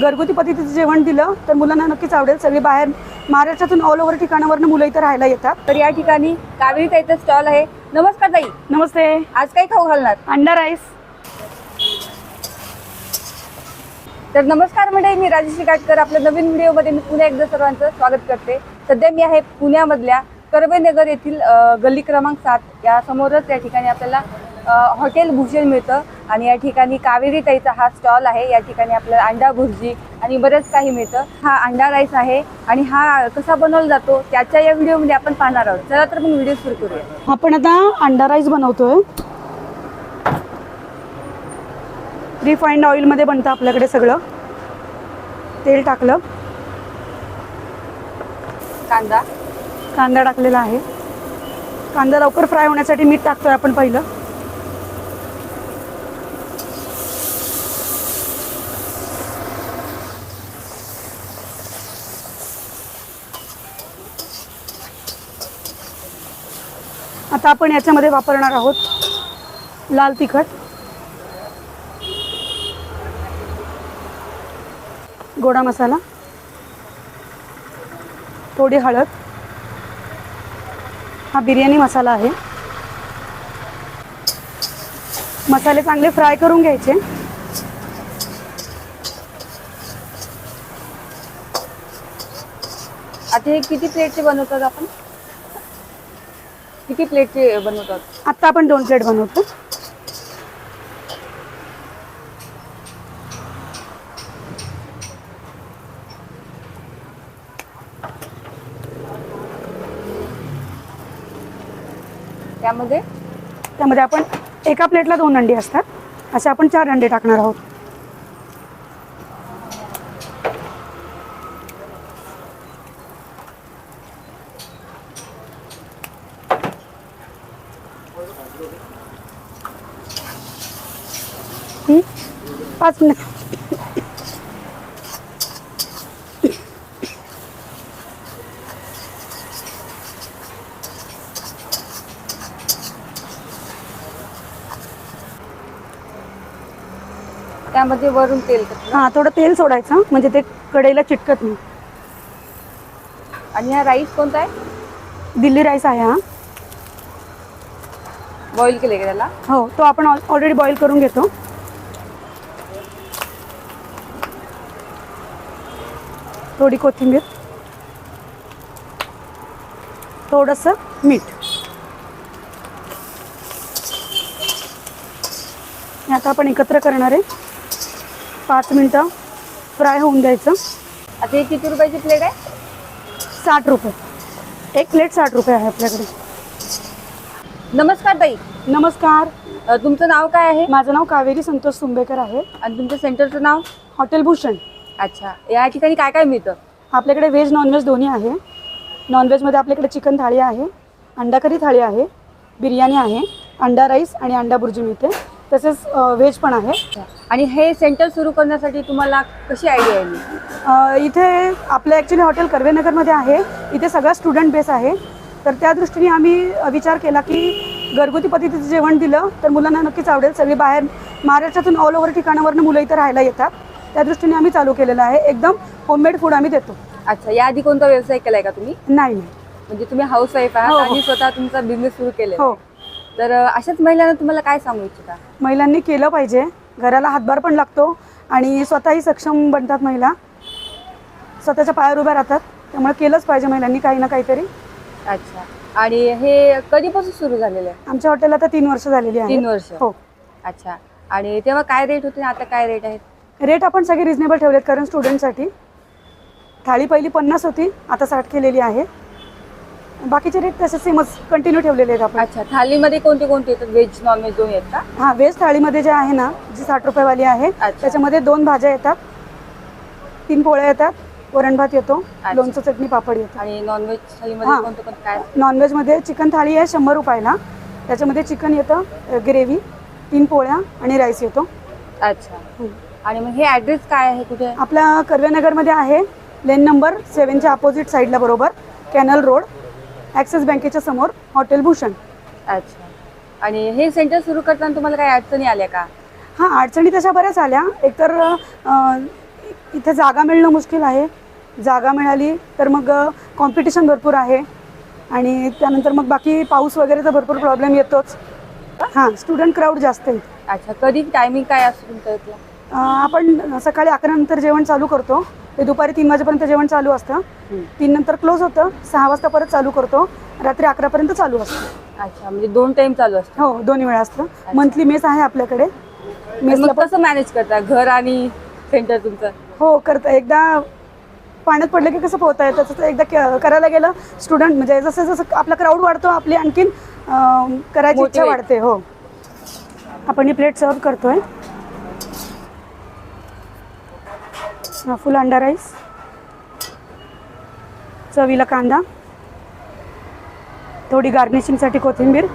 घरगुती पद्धतीचं जेवण दिलं तर मुलांना नक्कीच आवडेल. सगळी बाहेर महाराष्ट्रातून ऑल ओव्हर ठिकाणावरनं मुलं इथं राहायला येतात. तर या ठिकाणी कावेरी ताईचं स्टॉल आहे. नमस्कार ताई. नमस्ते. आज काय खाऊ घालणार? अंडा राईस तर नमस्कार मंडळी मी राजेश्री काटकर आपल्या नवीन व्हिडिओमध्ये मी पुन्हा एकदा सर्वांचं स्वागत करते. सध्या मी आहे पुण्यामधल्या कर्वेनगर येथील अ, गल्ली क्रमांक सात. या समोरच या ठिकाणी आपल्याला हॉटेल भूषण मिळतं आणि या ठिकाणी कावेरी ताईचा हा स्टॉल आहे. या ठिकाणी आपल्याला अंडा भुर्जी आणि बरंच काही मिळतं. हा अंडा राईस आहे आणि हा कसा बनवला जातो त्याच्या या व्हिडिओमध्ये आपण पाहणार आहोत. चला तर मग व्हिडिओ सुरू करूया. आपण आता अंडा राईस बनवतोय. रिफाईंड ऑइलमध्ये बनतं आपल्याकडे सगळं. तेल टाकलं. कांदा. कांदा टाकलेला आहे. कांदा लवकर फ्राय होण्यासाठी मीठ टाकतोय आपण पहिलं. आता आपण याच्यामध्ये वापरणार आहोत लाल तिखट. गोडा मसाला. थोडी हळद. हा बिर्याणी मसाला आहे. मसाले चांगले फ्राय करून घ्यायचे. आता हे किती प्लेटचे बनवतात आपण? किती प्लेटचे बनवतात? आत्ता आपण दोन प्लेट बनवतो. त्यामध्ये? त्यामध्ये आपण एका प्लेटला दोन अंडी असतात. असे आपण चार अंडे टाकणार आहोत. पाच मिनिट. त्यामध्ये वरून तेल. हां थोडं तेल सोडायचं म्हणजे ते कढईला चिटकत नाही. आणि हा राईस कोणता आहे? दिल्ली राईस आहे हा. बॉईल केले त्याला? हो तो आपण ऑलरेडी बॉईल करून घेतो. थोडी कोथिंबीर. थोडंसं मीठ. आता आपण एकत्र करणार आहे. पाच मिनटं फ्राय होऊन द्यायचं. आता हे किती रुपयाची प्लेट आहे? साठ रुपये. एक प्लेट साठ रुपये आहे आपल्याकडे. नमस्कार ताई. नमस्कार. अ, तुमचं नाव काय आहे? माझं नाव कावेरी संतोष सुंबेकर आहे. आणि तुमच्या सेंटरचं नाव? हॉटेल भूषण. अच्छा. या ठिकाणी काय काय मिळतं? आपल्याकडे व्हेज नॉनव्हेज दोन्ही आहे. नॉनव्हेजमध्ये आपल्याकडे चिकन थाळी आहे अंडा करी थाळी आहे बिर्याणी आहे अंडा राईस आणि अंडा बुर्जी मिळते. तसेच अ, व्हेज पण आहे. आणि हे सेंटर सुरू करण्यासाठी तुम्हाला कशी आयडिया आली अ, इथे आपलं ॲक्च्युली हॉटेल कर्वेनगरमध्ये आहे. इथे सगळा स्टुडंट बेस आहे. तर त्या दृष्टीने आम्ही विचार केला की घरगुती पद्धतीचं जेवण दिलं तर मुलांना नक्कीच आवडेल. सगळी बाहेर महाराष्ट्रातून ऑल ओव्हर ठिकाणावरनं मुलं इथं राहायला येतात. त्या दृष्टीने आम्ही चालू केलेलं आहे. एकदम होममेड फूड आम्ही देतो. अच्छा याआधी कोणता व्यवसाय केलाय का तुम्ही? नाही नाही. म्हणजे तुम्ही हाऊस वाईफ हो, आहात हो. आणि स्वतः तुमचा बिझनेस सुरू केलेला हो. तर अशाच महिलांना तुम्हाला काय सांगू इच्छिता? महिलांनी केलं पाहिजे. घराला हातभार पण लागतो आणि स्वतःही सक्षम बनतात महिला. स्वतःच्या पायावर उभ्या राहतात. त्यामुळे केलंच पाहिजे महिलांनी काही ना काहीतरी. अच्छा. आणि हे कधीपासून सुरू झालेलं आहे? आमच्या हॉटेल आता तीन वर्ष झालेली आहे. तीन वर्ष. हो. अच्छा. आणि तेव्हा काय रेट होते? आणि आता काय रेट आहेत? रेट आपण सगळे रिजनेबल ठेवलेत कारण स्टुडंटसाठी थाळी पहिली पन्नास होती आता साठ केलेली आहे. बाकीचे रेट तसे सेमच कंटिन्यू ठेवलेले आहेत आपण. अच्छा. थालीमध्ये कोणते कोणते येतात व्हेज नॉन व्हेज दोन्ही आहेत का? हां व्हेज थाळीमध्ये जे आहे ना जी साठ रुपयेवाली आहे अच्छा. त्याच्यामध्ये दोन भाज्या येतात तीन पोळ्या येतात वरण भात येतो. लोणचं चटणी पापड येतो. आणि नॉनव्हेज. कोणतं कोणतं काय? नॉनव्हेजमध्ये चिकन थाळी आहे शंभर रुपयाला. त्याच्यामध्ये चिकन येतं ग्रेव्ही तीन पोळ्या आणि राईस येतो. अच्छा. आणि मग हे ॲड्रेस काय आहे कुठे? आपल्या कर्वेनगरमध्ये आहे लेन नंबर सेवनच्या अपोजिट साईडला बरोबर कॅनल रोड ॲक्सिस बँकेच्या समोर हॉटेल भूषण. अच्छा. आणि हे सेंटर सुरू करताना तुम्हाला काही अडचणी आल्या का? हां अडचणी तशा बऱ्याच आल्या. एकतर अं, इथे जागा मिळणं मुश्किल आहे जागा मिळाली तर मग कॉम्पिटिशन भरपूर आहे. आणि त्यानंतर मग बाकी पाऊस वगैरेचा भरपूर प्रॉब्लेम येतोच. हां स्टुडंट क्राऊड जास्त आहे. अच्छा कधी टायमिंग काय असतो तुमच्या इथलं? अं, आपण सकाळी अकरा नंतर जेवण चालू करतो. ते दुपारी तीन वाजेपर्यंत जेवण चालू असतं. तीन नंतर क्लोज होतं. सहा वाजता परत चालू करतो. रात्री अकरापर्यंत चालू असतं. अच्छा म्हणजे दोन टाइम चालू असतो. हो दोन्ही वेळा असतं. मंथली मेस आहे आपल्याकडे. मेसला कसं मॅनेज करता? घर आणि सेंटर तुमचं? हो करता. एकदा पाण्यात पडलं की कसं पोहता येतं? तसं एकदा करायला गेलं स्टुडंट म्हणजे जसं जसं आपला क्राऊड वाढतो आपली आणखीन करायची इच्छा. वाढते हो. आपण ही प्लेट सर्व करतोय. फुल अंडा राईस चवीला कांदा. थोडी गार्निशिंगसाठी कोथिंबीर.